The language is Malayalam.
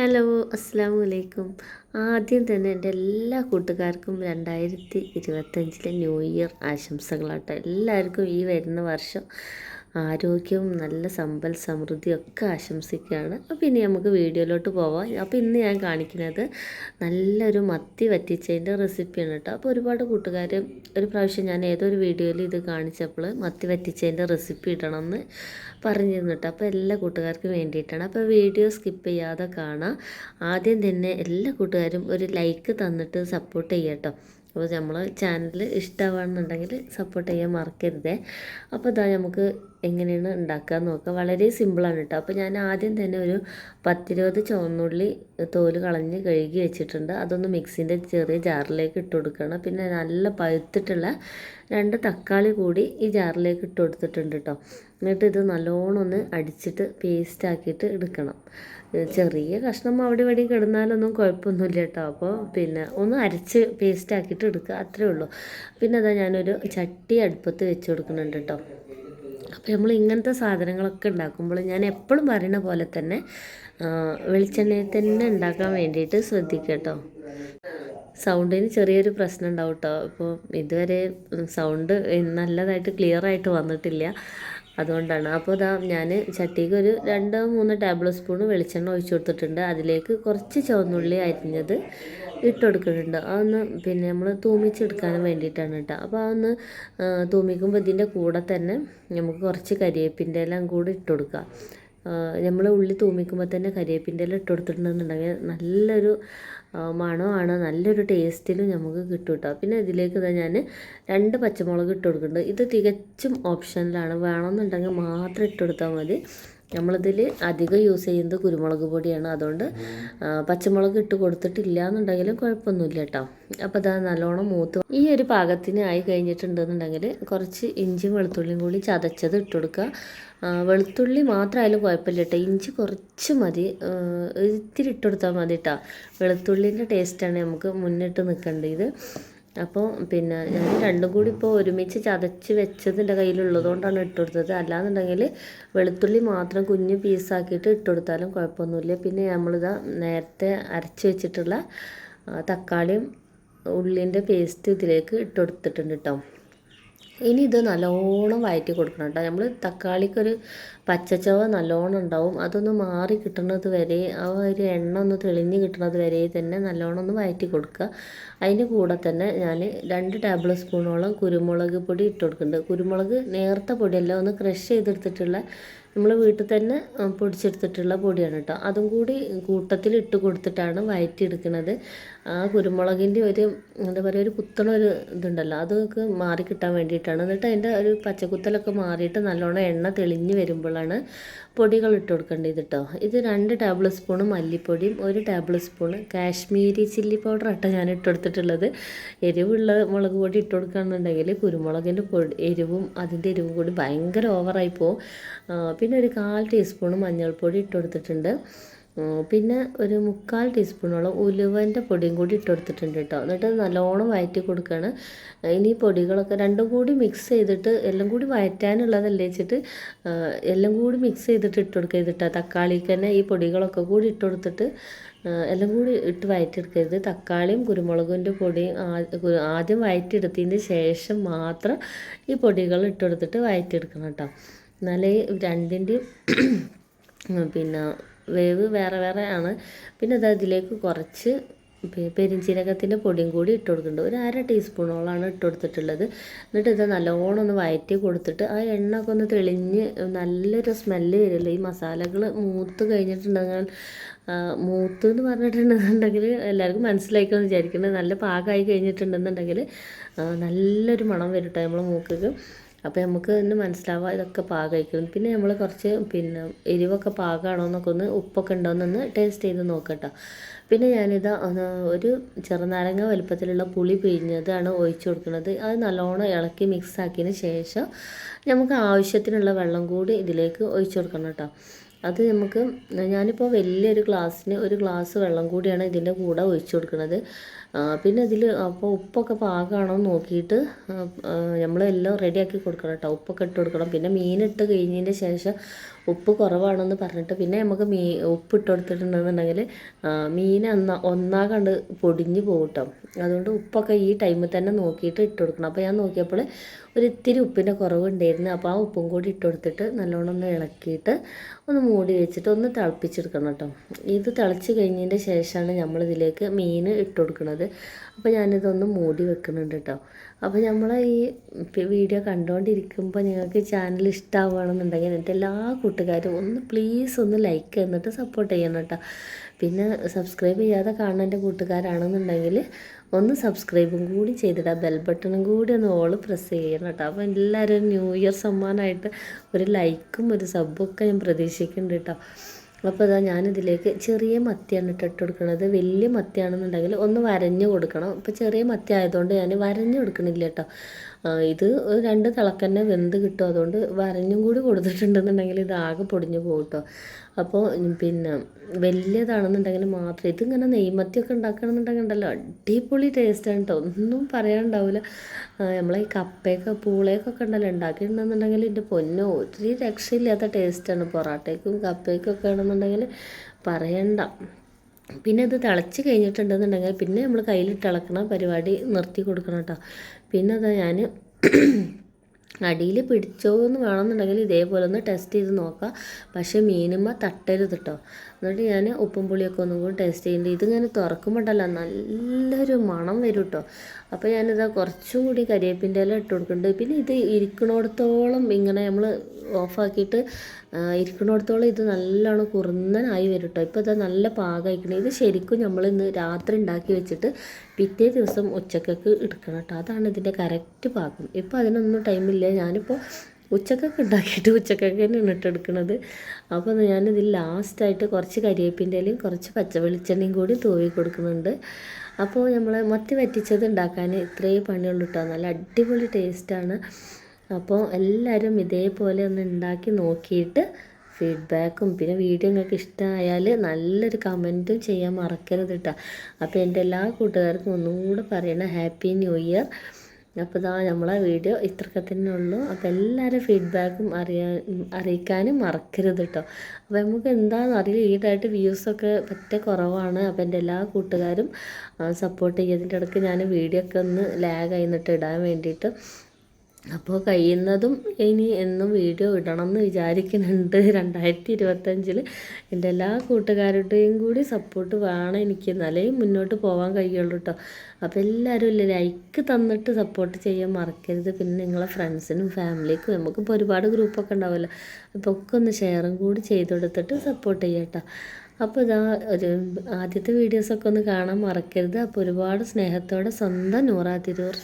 ഹലോ അസ്സാം വലൈക്കും ആദ്യം തന്നെ എന്റെ എല്ലാ കൂട്ടുകാർക്കും രണ്ടായിരത്തി ഇരുപത്തഞ്ചിലെ ന്യൂ ഇയർ ആശംസകളാട്ടോ. എല്ലാവർക്കും ഈ വരുന്ന വർഷം ആരോഗ്യവും നല്ല സമ്പൽ സമൃദ്ധിയും ഒക്കെ ആശംസിക്കുകയാണ്. അപ്പോൾ ഇനി നമുക്ക് വീഡിയോയിലോട്ട് പോവാം. അപ്പോൾ ഇന്ന് ഞാൻ കാണിക്കുന്നത് നല്ലൊരു മത്തി വറ്റിച്ചതിന്റെ റെസിപ്പിയാണ് കേട്ടോ. അപ്പോൾ ഒരുപാട് കൂട്ടുകാർ ഒരു പ്രാവശ്യം ഞാൻ ഏതൊരു വീഡിയോയിൽ ഇത് കാണിച്ചപ്പോൾ മത്തി വറ്റിച്ചതിന്റെ റെസിപ്പി ഇടണമെന്ന് പറഞ്ഞിരുന്നു കേട്ടോ. അപ്പോൾ എല്ലാ കൂട്ടുകാർക്കും വേണ്ടിയിട്ടാണ്. അപ്പോൾ വീഡിയോ സ്കിപ്പ് ചെയ്യാതെ കാണാം. ആദ്യം തന്നെ എല്ലാ കൂട്ടുകാരും ഒരു ലൈക്ക് തന്നിട്ട് സപ്പോർട്ട് ചെയ്യാം കേട്ടോ അപ്പോൾ നമ്മൾ ചാനൽ ഇഷ്ടമാണെന്നുണ്ടെങ്കിൽ സപ്പോർട്ട് ചെയ്യാൻ മറക്കരുതേ. അപ്പോൾ ഇതാ നമുക്ക് എങ്ങനെയാണ് ഉണ്ടാക്കുക നോക്കുക വളരെ സിമ്പിളാണ് കേട്ടോ. അപ്പോൾ ഞാൻ ആദ്യം തന്നെ ഒരു പത്തിരുപത് ചുവന്നുള്ളി തോൽ കളഞ്ഞ് കഴുകി വെച്ചിട്ടുണ്ട്. അതൊന്ന് മിക്സിന്റെ ചെറിയ ജാറിലേക്ക് ഇട്ട് കൊടുക്കണം. പിന്നെ നല്ല പഴുത്തിട്ടുള്ള രണ്ട് തക്കാളി കൂടി ഈ ജാറിലേക്ക് ഇട്ട് കൊടുത്തിട്ടുണ്ട് കേട്ടോ. എന്നിട്ട് ഇത് നല്ലോണം ഒന്ന് അടിച്ചിട്ട് പേസ്റ്റാക്കിയിട്ട് എടുക്കണം. ചെറിയ കഷ്ണം അവിടെ ഇവിടെ കിടന്നാലൊന്നും കുഴപ്പമൊന്നുമില്ല കേട്ടോ. അപ്പോൾ പിന്നെ ഒന്ന് അരച്ച് പേസ്റ്റ് ആക്കിയിട്ട് എടുക്കുക അത്രേ ഉള്ളൂ. പിന്നെ അതാ ഞാനൊരു ചട്ടി അടുപ്പത്ത് വെച്ച് കൊടുക്കുന്നുണ്ട് കേട്ടോ. അപ്പോൾ നമ്മൾ ഇങ്ങനത്തെ സാധനങ്ങളൊക്കെ ഉണ്ടാക്കുമ്പോൾ ഞാൻ എപ്പോഴും പറയുന്ന പോലെ തന്നെ വെളിച്ചെണ്ണയിൽ തന്നെ ഉണ്ടാക്കാൻ വേണ്ടിയിട്ട് ശ്രദ്ധിക്കുക കേട്ടോ. സൗണ്ടിന് ചെറിയൊരു പ്രശ്നം ഉണ്ടാവും കേട്ടോ. അപ്പോൾ ഇതുവരെ സൗണ്ട് നല്ലതായിട്ട് ക്ലിയർ ആയിട്ട് വന്നിട്ടില്ല. അതുകൊണ്ടാണ്. അപ്പോൾ ഇതാ ഞാൻ ചട്ടിക്ക് ഒരു രണ്ടോ മൂന്നോ ടേബിൾ സ്പൂൺ വെളിച്ചെണ്ണ ഒഴിച്ചു കൊടുത്തിട്ടുണ്ട്. അതിലേക്ക് കുറച്ച് ചുവന്നുള്ളി അരിഞ്ഞത് ഇട്ട് കൊടുക്കുന്നുണ്ട്. അതൊന്ന് പിന്നെ നമ്മൾ തൂമിച്ചെടുക്കാൻ വേണ്ടിയിട്ടാണ് കേട്ടോ. അപ്പോൾ അതൊന്ന് തൂമിക്കുമ്പോൾ ഇതിന്റെ കൂടെ തന്നെ നമുക്ക് കുറച്ച് കരിവേപ്പിന്റെ എല്ലാം കൂടി ഇട്ട് കൊടുക്കുക നമ്മൾ ഉള്ളി തൂമിക്കുമ്പോൾ തന്നെ കരിയേപ്പിന്റെ എല്ലാം ഇട്ട് കൊടുത്തിട്ടുണ്ടെന്നുണ്ടെങ്കിൽ നല്ലൊരു മണമാണ് നല്ലൊരു ടേസ്റ്റിലും നമുക്ക് കിട്ടും കേട്ടോ പിന്നെ ഇതിലേക്ക് ഇതാ ഞാൻ രണ്ട് പച്ചമുളക് ഇട്ട് കൊടുക്കുന്നുണ്ട് ഇത് തികച്ചും ഓപ്ഷനിലാണ്. വേണമെന്നുണ്ടെങ്കിൽ മാത്രം ഇട്ട് കൊടുത്താൽ മതി. നമ്മളിതിൽ അധികം യൂസ് ചെയ്യുന്നത് കുരുമുളക് പൊടിയാണ്. അതുകൊണ്ട് പച്ചമുളക് ഇട്ട് കൊടുത്തിട്ടില്ല എന്നുണ്ടെങ്കിലും കുഴപ്പമൊന്നുമില്ല കേട്ടോ അപ്പോൾ ഇതാ നല്ലോണം മൂത്ത് ഈ ഒരു പാകത്തിന് ആയി കഴിഞ്ഞിട്ടുണ്ടെന്നുണ്ടെങ്കിൽ കുറച്ച് ഇഞ്ചിയും വെളുത്തുള്ളിയും കൂടി ചതച്ചത് ഇട്ട് കൊടുക്കുക. വെളുത്തുള്ളി മാത്രമായാലും കുഴപ്പമില്ല കേട്ടോ ഇഞ്ചി കുറച്ച് മതി. ഇത്തിരി ഇട്ട് കൊടുത്താൽ മതി കേട്ടോ വെളുത്തുള്ളിന്റെ ടേസ്റ്റാണ് നമുക്ക് മുന്നിട്ട് നിൽക്കേണ്ടത്. അപ്പോൾ പിന്നെ ഞാൻ രണ്ടും കൂടി ഇപ്പോൾ ഒരുമിച്ച് ചതച്ച് വെച്ചത് എന്റെ കയ്യിലുള്ളതുകൊണ്ടാണ് ഇട്ട് കൊടുത്തത്. അല്ലാന്നുണ്ടെങ്കിൽ വെളുത്തുള്ളി മാത്രം കുഞ്ഞ് പീസാക്കിയിട്ട് ഇട്ട് കൊടുത്താലും കുഴപ്പമൊന്നുമില്ല. പിന്നെ നമ്മളിതാ നേരത്തെ അരച്ച് വെച്ചിട്ടുള്ള തക്കാളിയും ഉള്ളിന്റെ പേസ്റ്റ് ഇതിലേക്ക് ഇട്ട് കൊടുത്തിട്ടുണ്ട് കേട്ടോ ഇനി ഇത് നല്ലോണം വയറ്റി കൊടുക്കണം കേട്ടോ. നമ്മൾ തക്കാളിക്കൊരു പച്ചച്ചവ നല്ലോണം ഉണ്ടാവും. അതൊന്ന് മാറി കിട്ടുന്നത് വരെ ആ ഒരു എണ്ണ ഒന്ന് തെളിഞ്ഞ് കിട്ടുന്നത് വരെ തന്നെ നല്ലോണം ഒന്ന് വയറ്റി കൊടുക്കുക. അതിന്റെ കൂടെ തന്നെ ഞാൻ രണ്ട് ടേബിൾ സ്പൂണോളം കുരുമുളക് പൊടി ഇട്ട് കൊടുക്കുന്നുണ്ട്. കുരുമുളക് നേർത്ത പൊടിയല്ല ഒന്ന് ക്രഷ് ചെയ്തെടുത്തിട്ടുള്ള നമ്മൾ വീട്ടിൽ തന്നെ പൊടിച്ചെടുത്തിട്ടുള്ള പൊടിയാണ് കേട്ടോ. അതും കൂടി കൂട്ടത്തിൽ ഇട്ട് കൊടുത്തിട്ടാണ് വയറ്റിയെടുക്കുന്നത് ആ കുരുമുളകിന്റെ ഒരു എന്താ പറയുക ഒരു കുത്തണ ഒരു ഇതുണ്ടല്ലോ അതൊക്കെ മാറി കിട്ടാൻ വേണ്ടിയിട്ടാണ്. എന്നിട്ട് അതിന്റെ ഒരു പച്ചക്കുത്തലൊക്കെ മാറിയിട്ട് നല്ലോണം എണ്ണ തെളിഞ്ഞ് വരുമ്പോഴാണ് പൊടികൾ ഇട്ട് കൊടുക്കേണ്ടത് കേട്ടോ ഇത് രണ്ട് ടേബിൾ സ്പൂൺ മല്ലിപ്പൊടിയും ഒരു table spoon Kashmiri chilli powder ആട്ടോ ഞാൻ ഇട്ട് കൊടുത്തിട്ടുള്ളത്. എരിവുള്ള മുളക് പൊടി ഇട്ട് കൊടുക്കുകയാണെന്നുണ്ടെങ്കിൽ കുരുമുളകിന്റെ പൊടി എരിവും അതിന്റെ എരിവും കൂടി ഭയങ്കര ഓവറായി പോകും പിന്നെ ഒരു കാൽ ടീസ്പൂൺ മഞ്ഞൾപ്പൊടി ഇട്ട് കൊടുത്തിട്ടുണ്ട്. പിന്നെ ഒരു മുക്കാൽ ടീസ്പൂണോളം ഉലുവന്റെ പൊടിയും കൂടി ഇട്ട് കൊടുത്തിട്ടുണ്ട് കേട്ടോ. എന്നിട്ട് നല്ലോണം വയറ്റി കൊടുക്കുകയാണ് ഇനി പൊടികളൊക്കെ രണ്ടും കൂടി മിക്സ് ചെയ്തിട്ട് എല്ലാം കൂടി വയറ്റാനുള്ളതല്ലേ വെച്ചിട്ട് എല്ലാം കൂടി മിക്സ് ചെയ്തിട്ട് ഇട്ട് കൊടുക്കരുത് തക്കാളിക്ക് തന്നെ ഈ പൊടികളൊക്കെ കൂടി ഇട്ട് കൊടുത്തിട്ട് എല്ലാം കൂടി ഇട്ട് വയറ്റിയെടുക്കരുത്. തക്കാളിയും കുരുമുളകിന്റെ പൊടിയും ആദ്യം വയറ്റിയെടുത്തതിന് ശേഷം മാത്രം ഈ പൊടികൾ ഇട്ടെടുത്തിട്ട് വയറ്റിയെടുക്കണം കേട്ടോ. എന്നാലേ രണ്ടിന്റെയും പിന്നെ വേവ് വേറെ വേറെ ആണ്. പിന്നെ അത് അതിലേക്ക് കുറച്ച് പെരിഞ്ചീരകത്തിന്റെ പൊടിയും കൂടി ഇട്ട് കൊടുക്കുന്നുണ്ട്. ഒരു അര ടീസ്പൂണോളാണ് ഇട്ട് കൊടുത്തിട്ടുള്ളത്. എന്നിട്ട് ഇത് നല്ലോണം ഒന്ന് വയറ്റി കൊടുത്തിട്ട് ആ എണ്ണ ഒക്കെ ഒന്ന് തെളിഞ്ഞ് നല്ലൊരു സ്മെല്ല് വരില്ല? ഈ മസാലകൾ മൂത്ത് കഴിഞ്ഞിട്ടുണ്ടെങ്കിൽ മൂത്ത് എന്ന് പറഞ്ഞിട്ടുണ്ടെന്നുണ്ടെങ്കിൽ എല്ലാവർക്കും മനസ്സിലാക്കുമെന്ന് വിചാരിക്കുന്നത് നല്ല പാകമായി കഴിഞ്ഞിട്ടുണ്ടെന്നുണ്ടെങ്കിൽ നല്ലൊരു മണം വരും കേട്ടോ നമ്മൾ മൂക്കക്ക്. അപ്പോൾ നമുക്ക് തന്നെ മനസ്സിലാവുക ഇതൊക്കെ പാകമായിരിക്കും. പിന്നെ നമ്മൾ കുറച്ച് പിന്നെ എരിവൊക്കെ പാകമാണോ എന്നൊക്കെ ഒന്ന് ഉപ്പൊക്കെ ഉണ്ടോയെന്നൊന്ന് ടേസ്റ്റ് ചെയ്ത് നോക്കട്ടോ. പിന്നെ ഞാനിത് ഒരു ചെറുനാരങ്ങ വലുപ്പത്തിലുള്ള പുളി പിഴിഞ്ഞതാണ് ഒഴിച്ചു കൊടുക്കുന്നത്. അത് നല്ലോണം ഇളക്കി മിക്സ് ആക്കിയതിന് ശേഷം നമുക്ക് ആവശ്യത്തിനുള്ള വെള്ളം കൂടി ഇതിലേക്ക് ഒഴിച്ചു കൊടുക്കണം കേട്ടോ. അത് നമുക്ക് ഞാനിപ്പോൾ വലിയൊരു ഗ്ലാസ്സിന് ഒരു ഗ്ലാസ് വെള്ളം കൂടിയാണ് ഇതിന്റെ കൂടെ ഒഴിച്ചു കൊടുക്കുന്നത്. പിന്നെ ഇതിൽ അപ്പോൾ ഉപ്പൊക്കെ പാകമാണോ എന്ന് നോക്കിയിട്ട് നമ്മളെല്ലാം റെഡിയാക്കി കൊടുക്കണം കേട്ടോ. ഉപ്പൊക്കെ ഇട്ട് കൊടുക്കണം. പിന്നെ മീനിട്ട് കഴിഞ്ഞതിന്റെ ശേഷം ഉപ്പ് കുറവാണെന്ന് പറഞ്ഞിട്ട് പിന്നെ നമുക്ക് മീ ഉപ്പ് ഇട്ട് കൊടുത്തിട്ടുണ്ടെന്നുണ്ടെങ്കിൽ മീൻ ഒന്നാ ഒന്നാകണ്ട് പൊടിഞ്ഞു പോകും കേട്ടോ. അതുകൊണ്ട് ഉപ്പൊക്കെ ഈ ടൈമിൽ തന്നെ നോക്കിയിട്ട് ഇട്ട് കൊടുക്കണം. അപ്പോൾ ഞാൻ നോക്കിയപ്പോൾ ഒരു ഇത്തിരി ഉപ്പിന്റെ കുറവുണ്ടായിരുന്നു. അപ്പോൾ ആ ഉപ്പും കൂടി ഇട്ട് കൊടുത്തിട്ട് നല്ലോണം ഒന്ന് ഇളക്കിയിട്ട് ഒന്ന് മൂടി വെച്ചിട്ട് ഒന്ന് തിളപ്പിച്ചെടുക്കണം കേട്ടോ. ഇത് തിളച്ച് കഴിഞ്ഞതിന്റെ ശേഷമാണ് നമ്മളിതിലേക്ക് മീൻ ഇട്ട് കൊടുക്കുന്നത് അപ്പോൾ ഞാനിതൊന്ന് മൂടി വെക്കുന്നുണ്ട് കേട്ടോ അപ്പോൾ നമ്മൾ ഈ വീഡിയോ കണ്ടുകൊണ്ടിരിക്കുമ്പോൾ നിങ്ങൾക്ക് ചാനൽ ഇഷ്ടമാവുകയാണെന്നുണ്ടെങ്കിൽ എന്റെ എല്ലാ കൂട്ടുകാരും ഒന്ന് പ്ലീസ് ഒന്ന് ലൈക്ക് എന്നിട്ട് സപ്പോർട്ട് ചെയ്യണം കേട്ടോ പിന്നെ സബ്സ്ക്രൈബ് ചെയ്യാതെ കാണുന്ന എന്റെ കൂട്ടുകാരാണെന്നുണ്ടെങ്കിൽ ഒന്ന് സബ്സ്ക്രൈബും കൂടി ചെയ്തിടാം. ബെൽ ബട്ടണും കൂടി ഒന്ന് ഓൾ പ്രസ് ചെയ്യണം കേട്ടോ അപ്പോൾ എല്ലാവരും ന്യൂ ഇയർ സമ്മാനമായിട്ട് ഒരു ലൈക്കും ഒരു സബ്ബും ഒക്കെ ഞാൻ പ്രതീക്ഷിക്കുന്നുണ്ട് കേട്ടോ അപ്പോൾ ഇതാ ഞാനിതിലേക്ക് ചെറിയ മത്തിയാണ് ഇട്ടിട്ട് കൊടുക്കുന്നത് വലിയ മത്തിയാണെന്നുണ്ടെങ്കിൽ ഒന്ന് വരഞ്ഞ് കൊടുക്കണം. ഇപ്പോൾ ചെറിയ മത്തി ആയതുകൊണ്ട് ഞാൻ വരഞ്ഞ് കൊടുക്കണില്ല കേട്ടോ. ഇത് രണ്ട് തിളക്കന്നെ വെന്ത് കിട്ടും. അതുകൊണ്ട് വരഞ്ഞും കൂടി കൊടുത്തിട്ടുണ്ടെന്നുണ്ടെങ്കിൽ ഇത് ആകെ പൊടിഞ്ഞു പോകും കേട്ടോ. അപ്പോൾ പിന്നെ വലിയതാണെന്നുണ്ടെങ്കിൽ മാത്രം ഇതിങ്ങനെ നെയ്മത്തിയൊക്കെ ഉണ്ടാക്കണമെന്നുണ്ടെങ്കിൽ ഉണ്ടല്ലോ അടിപൊളി ടേസ്റ്റാണ് കേട്ടോ ഒന്നും പറയാനുണ്ടാവില്ല നമ്മളെ ഈ കപ്പയൊക്കെ പൂളയൊക്കെ ഉണ്ടല്ലോ ഉണ്ടാക്കിയിട്ടുണ്ടെന്നുണ്ടെങ്കിൽ എന്റെ പൊന്നോ ഒത്തിരി രക്ഷയില്ലാത്ത ടേസ്റ്റാണ് പൊറാട്ടയ്ക്കും കപ്പയ്ക്കും ഒക്കെ ആണെന്നുണ്ടെങ്കിൽ പറയണ്ട. പിന്നെ ഇത് തിളച്ച് കഴിഞ്ഞിട്ടുണ്ടെന്നുണ്ടെങ്കിൽ പിന്നെ നമ്മൾ കയ്യിലിട്ട് ഇളക്കണ പരിപാടി നിർത്തി കൊടുക്കണം കേട്ടോ പിന്നെ അതാ ഞാൻ അടിയിൽ പിടിച്ചോ എന്ന് വേണമെന്നുണ്ടെങ്കിൽ ഇതേപോലെ ഒന്ന് ടെസ്റ്റ് ചെയ്ത് നോക്കാം. പക്ഷേ മീനുമ്മ തട്ടരുത് കേട്ടോ എന്നിട്ട് ഞാൻ ഉപ്പും പുളിയൊക്കെ ഒന്നും കൂടി ടേസ്റ്റ് ചെയ്യുന്നുണ്ട് ഇതിങ്ങനെ തുറക്കുമ്പോണ്ടല്ല നല്ലൊരു മണം വരും കേട്ടോ അപ്പോൾ ഞാനിത് കുറച്ചും കൂടി കരിയേപ്പിന്റെ ഇല ഇട്ട് കൊടുക്കുന്നുണ്ട് പിന്നെ ഇത് ഇരിക്കണോടത്തോളം ഇങ്ങനെ നമ്മൾ ഓഫാക്കിയിട്ട് ഇരിക്കണോടത്തോളം ഇത് നല്ലോണം കുറുന്നനായി വരും കേട്ടോ ഇപ്പോൾ ഇത് നല്ല പാകമായിക്കണം ഇത് ശരിക്കും നമ്മൾ ഇന്ന് രാത്രി ഉണ്ടാക്കി വെച്ചിട്ട് പിറ്റേ ദിവസം ഉച്ചക്കൊക്കെ എടുക്കണം കേട്ടോ. അതാണ് ഇതിന്റെ കറക്റ്റ് പാകം. ഇപ്പോൾ അതിനൊന്നും ടൈമില്ല ഞാനിപ്പോൾ ഉച്ചക്കൊക്കെ ഉണ്ടാക്കിയിട്ട് ഉച്ചക്കൊക്കെ തന്നെയാണ് ഇട്ടെടുക്കണത് അപ്പോൾ ഞാനിതിൽ ലാസ്റ്റായിട്ട് കുറച്ച് കരിവേപ്പിന്റെയും കുറച്ച് പച്ച വെളിച്ചെണ്ണയും കൂടി തൂവി കൊടുക്കുന്നുണ്ട്. അപ്പോൾ നമ്മൾ മത്തി വറ്റിച്ചത് ഉണ്ടാക്കാൻ ഇത്രയും പണിയുള്ളൂ കേട്ടോ. നല്ല അടിപൊളി ടേസ്റ്റാണ് അപ്പോൾ എല്ലാവരും ഇതേപോലെ ഒന്ന് ഉണ്ടാക്കി നോക്കിയിട്ട് ഫീഡ്ബാക്കും പിന്നെ വീഡിയോ നിങ്ങൾക്ക് ഇഷ്ടമായാൽ നല്ലൊരു കമന്റും ചെയ്യാൻ മറക്കരുത് കേട്ടോ അപ്പോൾ എന്റെ എല്ലാ കൂട്ടുകാർക്കും ഒന്നുകൂടെ പറയണം ഹാപ്പി ന്യൂ ഇയർ അപ്പോൾ ഇതാ നമ്മളെ വീഡിയോ ഇത്രയൊക്കെ തന്നെ ഉള്ളൂ. അപ്പോൾ എല്ലാവരും ഫീഡ്ബാക്കും അറിയാൻ അറിയിക്കാനും മറക്കരുത് കേട്ടോ അപ്പോൾ നമുക്ക് എന്താണെന്ന് അറിയില്ല. ഈടായിട്ട് വ്യൂസൊക്കെ പറ്റ കുറവാണ്. അപ്പോൾ എന്റെ എല്ലാ കൂട്ടുകാരും സപ്പോർട്ട് ചെയ്യുന്നതിന്റെ ഇടയ്ക്ക് ഞാൻ വീഡിയോ ഒക്കെ ഒന്ന് ലാഗ് ആയിന്നിട്ട് ഇടാൻ വേണ്ടിയിട്ട്. അപ്പോൾ കഴിയുന്നതും ഇനി എന്നും വീഡിയോ ഇടണം എന്ന് വിചാരിക്കുന്നുണ്ട്. രണ്ടായിരത്തി ഇരുപത്തഞ്ചിൽ എന്റെ എല്ലാ കൂട്ടുകാരുടെയും കൂടി സപ്പോർട്ട് വേണം എനിക്ക്. എന്നാലേ മുന്നോട്ട് പോകാൻ കഴിയുള്ളൂ കേട്ടോ അപ്പോൾ എല്ലാവരും ഇല്ല ലൈക്ക് തന്നിട്ട് സപ്പോർട്ട് ചെയ്യാൻ മറക്കരുത്. പിന്നെ നിങ്ങളെ ഫ്രണ്ട്സിനും ഫാമിലിക്കും നമുക്കിപ്പോൾ ഒരുപാട് ഗ്രൂപ്പൊക്കെ ഉണ്ടാവുമല്ലോ. അപ്പോൾ ഒക്കെ ഒന്ന് ഷെയറും കൂടി ചെയ്ത് കൊടുത്തിട്ട് സപ്പോർട്ട് ചെയ്യാം അപ്പോൾ ഇതാ ഒരു ആദ്യത്തെ വീഡിയോസൊക്കെ ഒന്ന് കാണാൻ മറക്കരുത്. അപ്പോൾ ഒരുപാട് സ്നേഹത്തോടെ സ്വന്തം നൂറാ തിരൂർ